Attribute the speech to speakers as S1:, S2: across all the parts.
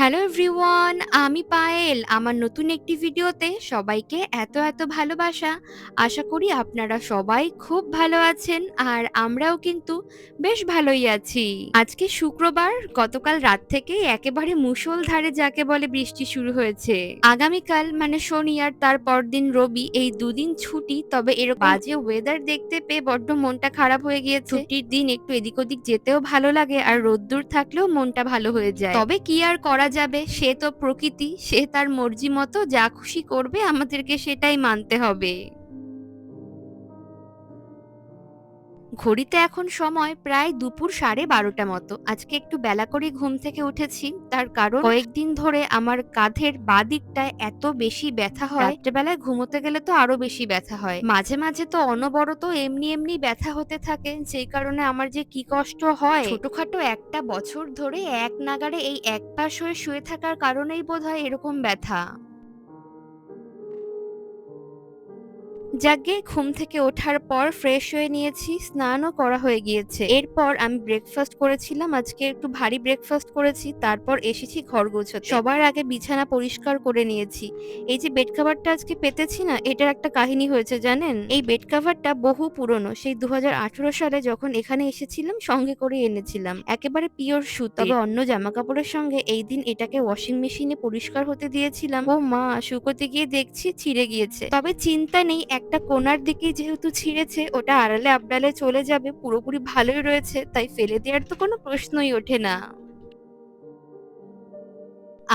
S1: Hello everyone, আমি পায়েল। আমার নতুন একটি ভিডিওতে সবাইকে এত এত ভালোবাসা। আশা করি আপনারা সবাই খুব ভালো আছেন আর আমরাও কিন্তু বেশ ভালোই আছি। আজকে শুক্রবার, গতকাল রাত থেকে একেবারে মুষলধারে যাকে বলে বৃষ্টি শুরু হয়েছে। আগামীকাল মানে শনি আর তার পরদিন রবি, এই দুদিন ছুটি, তবে এর বাজে ওয়েদার দেখতে পেয়ে বড্ড মনটা খারাপ হয়ে গিয়েছে। ছুটির দিন একটু এদিক ওদিক যেতেও ভালো লাগে আর রোদ্দুর থাকলেও মনটা ভালো হয়ে যায়। তবে কি আর করা যাবে, সে তো প্রকৃতি, সে তার মর্জি মতো যা খুশি করবে আমাদেরকে সেটাই মানতে হবে। ঘড়িতে এখন সময় প্রায় দুপুর সাড়ে বারোটা মতো। আজকে একটু বেলা করে ঘুম থেকে উঠেছি। তার কারণ কয়েকদিন ধরে আমার কাঁধের বাদিকটায় এত বেশি ব্যথা হয়। রাত্রেবেলায় ঘুমোতে গেলে তো আরও বেশি ব্যথা হয়। মাঝে মাঝে তো অনবরত এমনি এমনি ব্যথা হতে থাকে। সেই কারণে আমার যে কি কষ্ট হয়, ছোটখাটো একটা বছর ধরে এক নাগারে এই এক পাশ হয়ে শুয়ে থাকার কারণেই বোধ হয় এরকম ব্যথা। যাকে ঘুম থেকে ওঠার পর ফ্রেশ হয়ে নিয়েছি, স্নানও করা হয়ে গিয়েছে। এরপর আমি ব্রেকফাস্ট করেছিলাম, আজকে একটু ভারী ব্রেকফাস্ট করেছি, তারপর এসেছি ঘর গোছাতে সবার আগে বিছানা পরিষ্কার করে নিয়েছি। এই যে বেড কাভারটা আজকে পেতেছি না, এটার একটা কাহিনী হয়েছে জানেন? এই বেড কাভারটা বহু পুরনো, সেই দু হাজার আঠারো সালে যখন এখানে এসেছিলাম, সঙ্গে করে এনেছিলাম। একেবারে পিওর সুত। তবে অন্য জামা কাপড়ের সঙ্গে এই দিন এটাকে ওয়াশিং মেশিনে পরিষ্কার হতে দিয়েছিলাম। ও মা শুকোতে গিয়ে দেখছি ছিঁড়ে গিয়েছে। তবে চিন্তা নেই একটা কোনার দিকে যেহেতু ছিঁড়েছে, ওটা আড়ালে আবডালে চলে যাবে, পুরোপুরি ভালোই রয়েছে, তাই ফেলে দেওয়ার তো কোনো প্রশ্নই ওঠে না।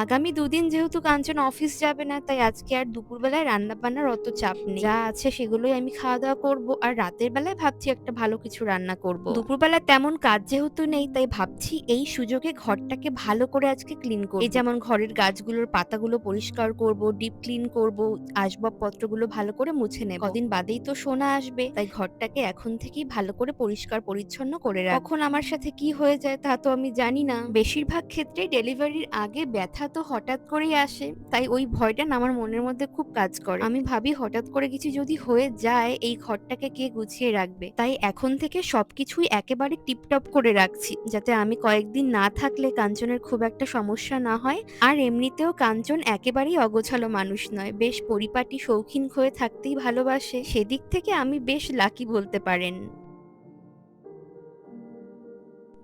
S1: আগামী দুদিন যেহেতু কাঞ্চন অফিস যাবে না, তাই আজকে আর দুপুরবেলায় রান্না বান্নার অত চাপ নেই। যা আছে সেগুলোই আমি খাওয়া দাওয়া করব আর রাতের বেলায় ভাবছি একটা ভালো কিছু রান্না করব। দুপুরবেলা তেমন কাজ যেহেতু নেই, তাই ভাবছি এই সুযোগে ঘরটাকে ভালো করে আজকে ক্লিন করব। এই যেমন ঘরের গাছগুলোর পাতাগুলো পরিষ্কার করব ডিপ ক্লিন করব, আসবাবপত্রগুলো ভালো করে মুছে নেব। কদিন বাদেই তো সোনা আসবে, তাই ঘরটাকে এখন থেকেই ভালো করে পরিষ্কার পরিচ্ছন্ন করে রাখ কখন আমার সাথে কি হয়ে যায় তা তো আমি জানি না। বেশিরভাগ ক্ষেত্রে ডেলিভারির আগে ব্যথা ব্যথা তো হঠাৎ করেই আসে, তাই ওই ভয়টা না আমার মনের মধ্যে খুব কাজ করে। আমি ভাবি হঠাৎ করে কিছু যদি হয়ে যায়, এই ঘরটাকে কে গুছিয়ে রাখবে? তাই এখন থেকে সবকিছুই একেবারে টিপটপ করে রাখছি, যাতে আমি কয়েকদিন না থাকলে কাঞ্চনের খুব একটা সমস্যা না হয়, আর এমনিতেও কাঞ্চন একেবারেই অগোছালো মানুষ নয়, বেশ পরিপাটি, শৌখিন হয়ে থাকতেই ভালোবাসে, সেদিক থেকে আমি বেশ লাকি বলতে পারেন।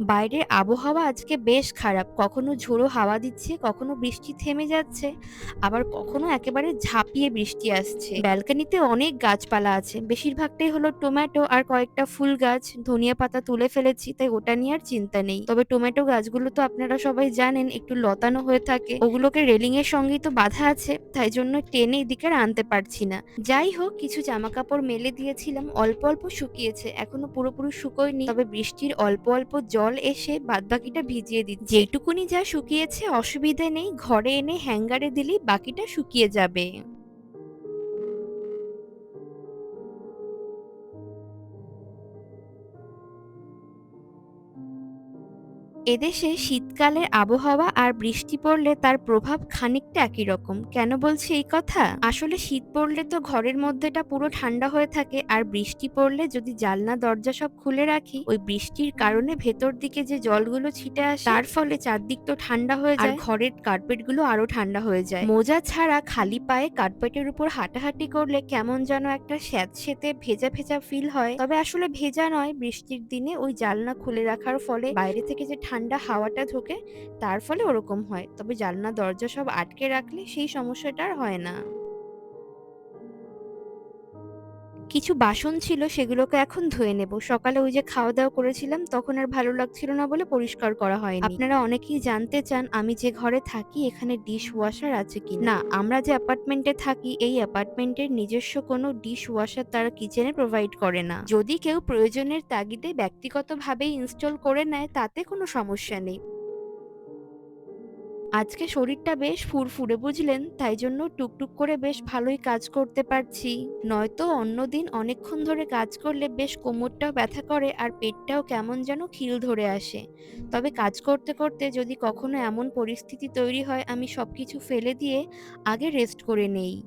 S1: বাইরের আবহাওয়া আজকে বেশ খারাপ। কখনো ঝোড়ো হাওয়া দিচ্ছে, কখনো বৃষ্টি থেমে যাচ্ছে, আবার কখনো একেবারে ঝাঁপিয়ে বৃষ্টি আসছে। ব্যালকানিতে অনেক গাছপালা আছে, বেশিরভাগটাই হলো টমেটো আর কয়েকটা ফুল গাছ। ধনিয়া পাতা তুলে ফেলেছি, তাই ওটা নিয়ে আর চিন্তা নেই। তবে টমেটো গাছগুলো তো আপনারা সবাই জানেন, একটু লতানো হয়ে থাকে। ওগুলোকে রেলিং এর সঙ্গেই তো বাধা আছে, তাই জন্য টেনে এদিকে আনতে পারছি না। যাই হোক, কিছু জামা কাপড় মেলে দিয়েছিলাম, অল্প অল্প শুকিয়েছে, এখনও পুরোপুরি শুকোয়নি। তবে বৃষ্টির অল্প অল্প জল জল এসে বাদবাকিটা ভিজিয়ে দিচ্ছে। যেটুকুনি যা শুকিয়েছে, অসুবিধা নেই। ঘরে এনে হ্যাঙ্গারে দিলেই বাকিটা শুকিয়ে যাবে। এদেশে শীতকালের আবহাওয়া আর বৃষ্টি পড়লে তার প্রভাব খানিকটা একই রকম। কেন বলছি এই কথা? আসলে শীত পড়লে তো ঘরের মধ্যেটা পুরো ঠান্ডা হয়ে থাকে আর বৃষ্টি পড়লে যদি জালনা দরজা সব খুলে রাখি ওই বৃষ্টির কারণে ভেতর দিকে যে জলগুলো ছিটে আসে তার ফলে চারদিক তো ঠান্ডা হয়ে যায়। ঘরের কার্পেটগুলো আরও ঠান্ডা হয়ে যায়। মোজা ছাড়া খালি পায়ে কার্পেটের উপর হাঁটাহাঁটি করলে কেমন যেন একটা স্যাঁতসেঁতে ভেজা ভেজা ফিল হয়। তবে আসলে ভেজা নয় বৃষ্টির দিনে ওই জালনা খুলে রাখার ফলে বাইরে থেকে যে ঠান্ডা হাওয়াটা ঢোকে, তার ফলে ওরকম হয়। তবে জানলা, দরজা সব আটকে রাখলে সেই সমস্যাটা আর হয় না। কিছু বাসন ছিল সেগুলোকে এখন ধুয়ে নেব। সকালে ওই যে খাওয়া দাওয়া করেছিলাম, তখন আর ভালো লাগছিল না বলে পরিষ্কার করা হয়নি। আপনারা অনেকেই জানতে চান, আমি যে ঘরে থাকি, এখানে ডিশ ওয়াশার আছে কি না, আমরা যে অ্যাপার্টমেন্টে থাকি, এই অ্যাপার্টমেন্টের নিজস্ব কোনো ডিশ ওয়াশার তারা কিচেনে প্রোভাইড করে না। যদি কেউ প্রয়োজনের তাগিদে ব্যক্তিগতভাবে ইনস্টল করে নেয়, তাতে কোনো সমস্যা নেই। আজকে শরীরটা বেশ ফুরফুরে বুঝলেন, তাই জন্য টুকটুক করে বেশ ভালোই কাজ করতে পারছি। নয়তো অন্যদিন অনেকক্ষণ ধরে কাজ করলে বেশ কোমরটাও ব্যথা করে আর পেটটাও কেমন যেন খিল ধরে আসে। তবে কাজ করতে করতে যদি কখনো এমন পরিস্থিতি তৈরি হয়, আমি সব কিছু ফেলে দিয়ে আগে রেস্ট করে নেই।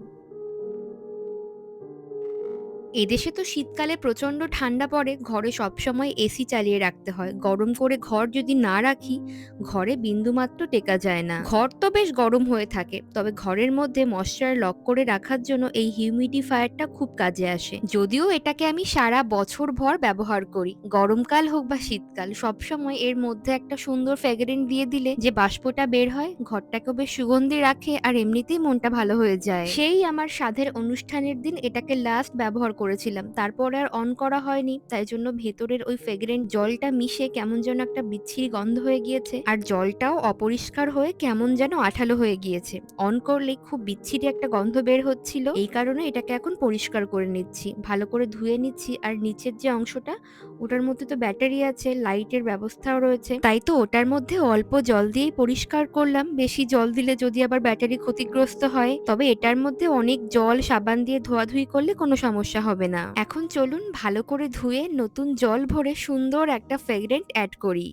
S1: এদেশে তো শীতকালে প্রচণ্ড ঠান্ডা পড়ে, ঘরে সবসময় এসি চালিয়ে রাখতে হয়। গরম করে ঘর যদি না রাখি, ঘরে বিন্দুমাত্র টেকা যায় না। ঘর তো বেশ গরম হয়ে থাকে, তবে ঘরের মধ্যে মশার লক করে রাখার জন্য এই হিউমিডিফায়ারটা খুব কাজে আসে। যদিও এটাকে আমি সারা বছর ভর ব্যবহার করি, গরমকাল হোক বা শীতকাল, সবসময় এর মধ্যে একটা সুন্দর ফ্যাগ্রেন্ট দিয়ে দিলে যে বাষ্পটা বের হয়, ঘরটাকেও বেশ সুগন্ধি রাখে আর এমনিতেই মনটা ভালো হয়ে যায়। সেই আমার সাধের অনুষ্ঠানের দিন এটাকে লাস্ট ব্যবহার করেছিলাম। তারপরে আর অন করা হয়নি। তাই জন্য ভেতরের ওই ফ্রেগ্রেন্ট জলটা মিশে কেমন যেন একটা বিচ্ছিরি গন্ধ হয়ে গিয়েছে। আর জলটাও অপরিষ্কার হয়ে কেমন যেন আঠালো হয়ে গিয়েছে। অন করলে খুব বিচ্ছিরি একটা গন্ধ বের হচ্ছিল। এই কারণে এটাকে এখন পরিষ্কার করে নিচ্ছি। ভালো করে ধুয়ে নিচ্ছি। আর নিচের যে অংশটা ওটার মধ্যে তো ব্যাটারি আছে, লাইটের ব্যবস্থাও রয়েছে। তাই তো ওটার মধ্যে অল্প জল দিয়েই পরিষ্কার করলাম। বেশি জল দিলে যদি আবার ব্যাটারি ক্ষতিগ্রস্ত হয়, তবে এটার মধ্যে অনেক জল, সাবান দিয়ে ধোয়াধুয়ি করলে কোনো সমস্যা হবে না। এখন চলুন ভালো করে ধুয়ে নতুন জল ভরে সুন্দর একটা ফ্রেগরেন্ট অ্যাড করি।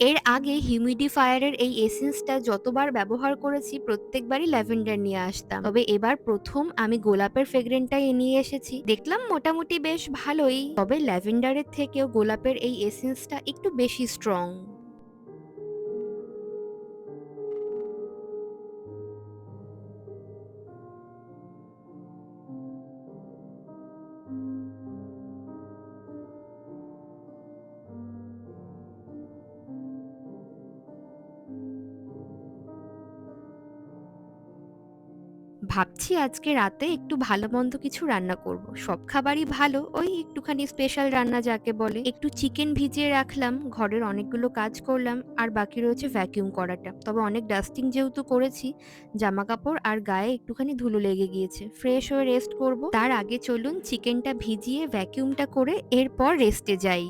S1: এর আগে হিউমিডিফায়ারের এই এসেন্সটা যতবার ব্যবহার করেছি, প্রত্যেকবারই ল্যাভেন্ডার নিয়ে আসতাম। তবে এবার প্রথম আমি গোলাপের ফ্রেগ্রেন্টটাই নিয়ে এসেছি। দেখলাম মোটামুটি বেশ ভালোই, তবে ল্যাভেন্ডারের থেকেও গোলাপের এই এসেন্সটা একটু বেশি স্ট্রং ভাবছি আজকে রাতে একটু ভালো মন্দ কিছু রান্না করব। সব খাবারই ভালো, ওই একটুখানি স্পেশাল রান্না যাকে বলে। একটু চিকেন ভিজিয়ে রাখলাম, ঘরের অনেকগুলো কাজ করলাম, আর বাকি রয়েছে ভ্যাকিউম করাটা। তবে অনেক ডাস্টিং যেহেতু করেছি জামা কাপড় আর গায়ে একটুখানি ধুলো লেগে গিয়েছে। ফ্রেশ হয়ে রেস্ট করব। তার আগে চলুন চিকেনটা ভিজিয়ে ভ্যাকিউমটা করে এরপর রেস্টে যাই।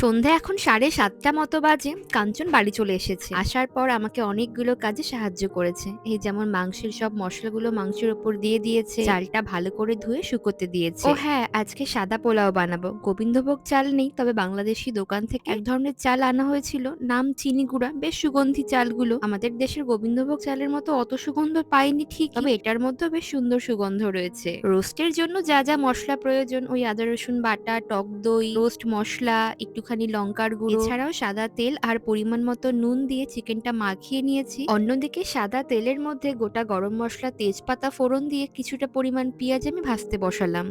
S1: সন্ধে এখন সাড়ে সাতটা মতো বাজে। কাঞ্চন বাড়ি চলে এসেছে। আসার পর আমাকে অনেকগুলো কাজে সাহায্য করেছে। এই যেমন মাংসের সব মশলাগুলো মাংসের উপর দিয়ে দিয়েছে, চালটা ভালো করে ধুয়ে শুকোতে দিয়েছে। ও হ্যাঁ আজকে সাদা পোলাও বানাবো। গোবিন্দভোগ চাল নেই, তবে বাংলাদেশি দোকান থেকে এক ধরনের চাল আনা হয়েছিল। নাম চিনি গুঁড়া। বেশ সুগন্ধি চালগুলো। আমাদের দেশের গোবিন্দভোগ চালের মতো অত সুগন্ধ পাইনি ঠিক তবে এটার মধ্যেও বেশ সুন্দর সুগন্ধ রয়েছে। রোস্টের জন্য যা যা মশলা প্রয়োজন, ওই আদা রসুন বাটা, টক দই, রোস্ট মশলা একটুখানি লঙ্কার গুঁড়ো। এছাড়াও সাদা তেল আর পরিমাণ মতো নুন দিয়ে চিকেনটা মাখিয়ে নিয়েছি। অন্যদিকে সাদা তেলের মধ্যে গোটা গরম মশলা, তেজপাতা ফোড়ন দিয়ে কিছুটা পরিমাণ পেঁয়াজ আমি ভাজতে বসালাম।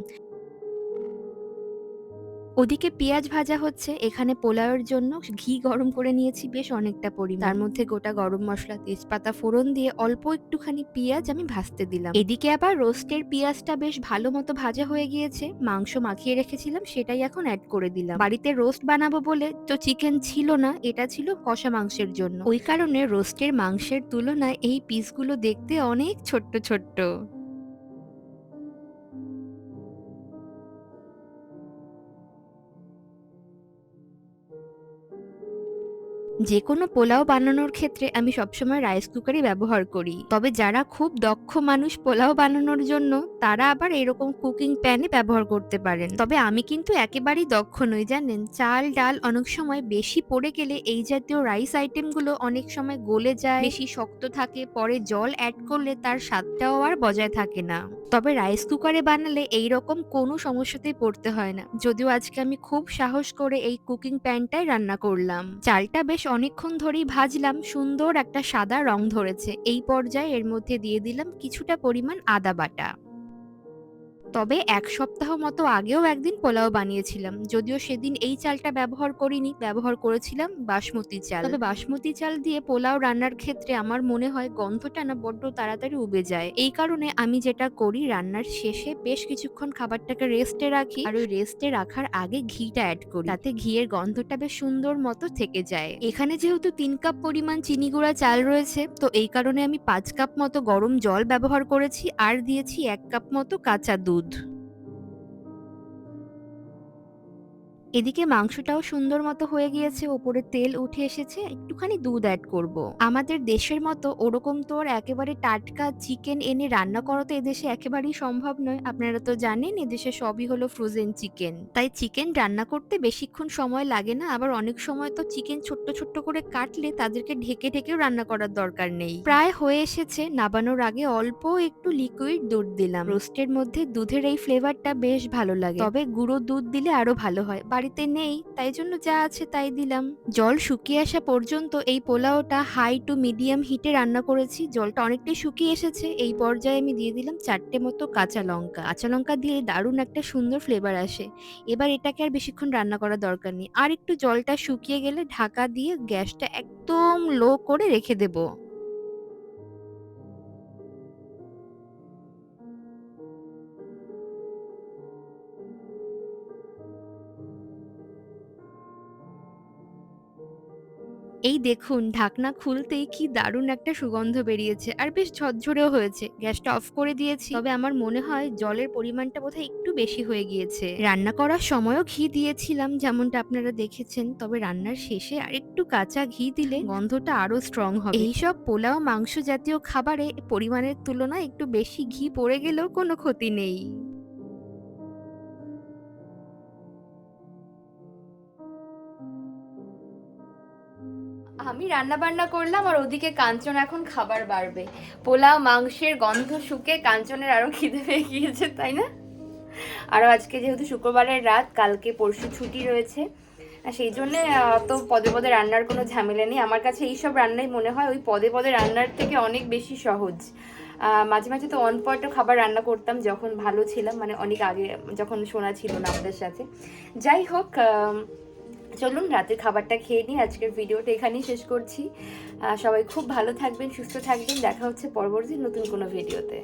S1: ওদিকে পেঁয়াজ ভাজা হচ্ছে, এখানে পোলাওয়ের জন্য ঘি গরম করে নিয়েছি বেশ অনেকটা পরিমাণ। তার মধ্যে গোটা গরম মশলা, তেজপাতা, ফোড়ন দিয়ে অল্প একটুখানি পেঁয়াজ আমি ভাজতে দিলাম। এদিকে আবার রোস্টের পেঁয়াজটা বেশ ভালো মতো ভাজা হয়ে গিয়েছে। মাংস মাখিয়ে রেখেছিলাম, সেটাই এখন অ্যাড করে দিলাম। বাড়িতে রোস্ট বানাবো বলে তো চিকেন ছিল না, এটা ছিল কষা মাংসের জন্য। ওই কারণে রোস্টের মাংসের তুলনায় এই পিসগুলো দেখতে অনেক ছোট্ট ছোট্ট। যে কোনো পোলাও বানানোর ক্ষেত্রে আমি সবসময় রাইস কুকারই ব্যবহার করি। তবে যারা খুব দক্ষ মানুষ পোলাও বানানোর জন্য, তারা আবার এরকম কুকিং প্যানে ব্যবহার করতে পারেন। তবে আমি কিন্তু একেবারেই দক্ষ নই, জানেন? চাল, ডাল অনেক সময় বেশি পড়ে গেলে এই জাতীয় রাইস আইটেমগুলো অনেক সময় গলে যায়, বেশি শক্ত থাকে, পরে জল অ্যাড করলে তার স্বাদটাও আর বজায় থাকে না। তবে রাইস কুকারে বানালে এই রকম কোনো সমস্যাতেই পড়তে হয় না। যদিও আজকে আমি খুব সাহস করে এই কুকিং প্যানটাই রান্না করলাম। চালটা বেশ অনেকক্ষণ ধরেই ভাজলাম, সুন্দর একটা সাদা রং ধরেছে। এই পর্যায়ে এর মধ্যে দিয়ে দিলাম কিছুটা পরিমাণ আদা বাটা। তবে এক সপ্তাহ মতো আগেও একদিন পোলাও বানিয়েছিলাম। যদিও সেদিন এই চালটা ব্যবহার করিনি, ব্যবহার করেছিলাম বাসমতি চাল। তবে বাসমতি চাল দিয়ে পোলাও রান্নার ক্ষেত্রে আমার মনে হয় গন্ধটা না বড্ড তাড়াতাড়ি উবে যায়। এই কারণে আমি যেটা করি, রান্নার শেষে বেশ কিছুক্ষণ খাবারটাকে রেস্টে রাখি আর ওই রেস্টে রাখার আগে ঘিটা অ্যাড করি। তাতে ঘিয়ের গন্ধটা বেশ সুন্দর মতো থেকে যায়। এখানে যেহেতু তিন কাপ পরিমাণ চিনি গুঁড়া চাল রয়েছে, তো এই কারণে আমি পাঁচ কাপ মতো গরম জল ব্যবহার করেছি আর দিয়েছি এক কাপ মতো কাঁচা দুধ। tudo. এদিকে মাংসটাও সুন্দর মতো হয়ে গিয়েছে, ওপরে তেল উঠে এসেছে, একটুখানি দুধ অ্যাড করব। আমাদের দেশের মতো ওরকম তো আর একেবারে টাটকা চিকেন এনে রান্না করা তো এদেশে একেবারেই সম্ভব নয়। আপনারা তো জানেন, এদেশে সবই হলো ফ্রোজেন চিকেন তাই চিকেন রান্না করতে বেশিক্ষণ সময় লাগে না, আবার অনেক সময় তো চিকেন ছোট্ট ছোট্ট করে কাটলে তাদেরকে ঢেকে ঢেকেও রান্না করার দরকার নেই। প্রায় হয়ে এসেছে, নাবানোর আগে অল্প একটু লিকুইড দুধ দিলাম। রোস্টের মধ্যে দুধের এই ফ্লেভারটা বেশ ভালো লাগে। তবে গুঁড়ো দুধ দিলে আরও ভালো হয়। বাড়িতে নেই, তাই জন্য যা আছে তাই দিলাম। জল শুকিয়ে আসা পর্যন্ত এই পোলাওটা হাই টু মিডিয়াম হিটে রান্না করেছি। জলটা অনেকটাই শুকিয়ে এসেছে। এই পর্যায়ে আমি দিয়ে দিলাম চারটে মতো কাঁচা লঙ্কা। কাঁচা লঙ্কা দিয়ে দারুণ একটা সুন্দর ফ্লেভার আসে। এবার এটাকে আর বেশিক্ষণ রান্না করার দরকার নেই। আর একটু জলটা শুকিয়ে গেলে ঢাকা দিয়ে গ্যাসটা একদম লো করে রেখে দেবো। এই দেখুন, ঢাকনা খুলতেই কি দারুণ একটা সুগন্ধ বেরিয়েছে। আর বেশ ঝরঝরেও হয়েছে। গ্যাসটা অফ করে দিয়েছি। তবে আমার মনে হয় জলের পরিমাণটা বোধহয় একটু বেশি হয়ে গিয়েছে। রান্না করার সময়ও ঘি দিয়েছিলাম, যেমনটা আপনারা দেখেছেন। তবে রান্নার শেষে আর একটু কাঁচা ঘি দিলে গন্ধটা আরও স্ট্রং হবে। এইসব পোলাও, মাংস জাতীয় খাবারে পরিমাণের তুলনায় একটু বেশি ঘি পড়ে গেলেও কোনো ক্ষতি নেই। আমি রান্না বান্না করলাম আর ওদিকে কাঞ্চন এখন খাবার বাড়বে। পোলাও, মাংসের গন্ধ শুকে কাঞ্চনের আরও খিদে পেয়ে গিয়েছে, তাই না? আরও আজকে যেহেতু শুক্রবারের রাত, কালকে পরশু ছুটি রয়েছে। সেই জন্যে অত পদে পদে রান্নার কোনো ঝামেলা নেই। আমার কাছে এইসব রান্নাই মনে হয় ওই পদে পদে রান্নার থেকে অনেক বেশি সহজ। মাঝে মাঝে তো অন খাবার রান্না করতাম যখন ভালো ছিলাম মানে অনেক আগে যখন শোনা ছিল না আমাদের সাথে। যাই হোক চলুন রাতের খাবারটা খেয়ে নিই, আজকের ভিডিওটা এখানেই শেষ করছি। সবাই খুব ভালো থাকবেন, সুস্থ থাকবেন, দেখা হচ্ছে পরবর্তী নতুন কোনো ভিডিওতে।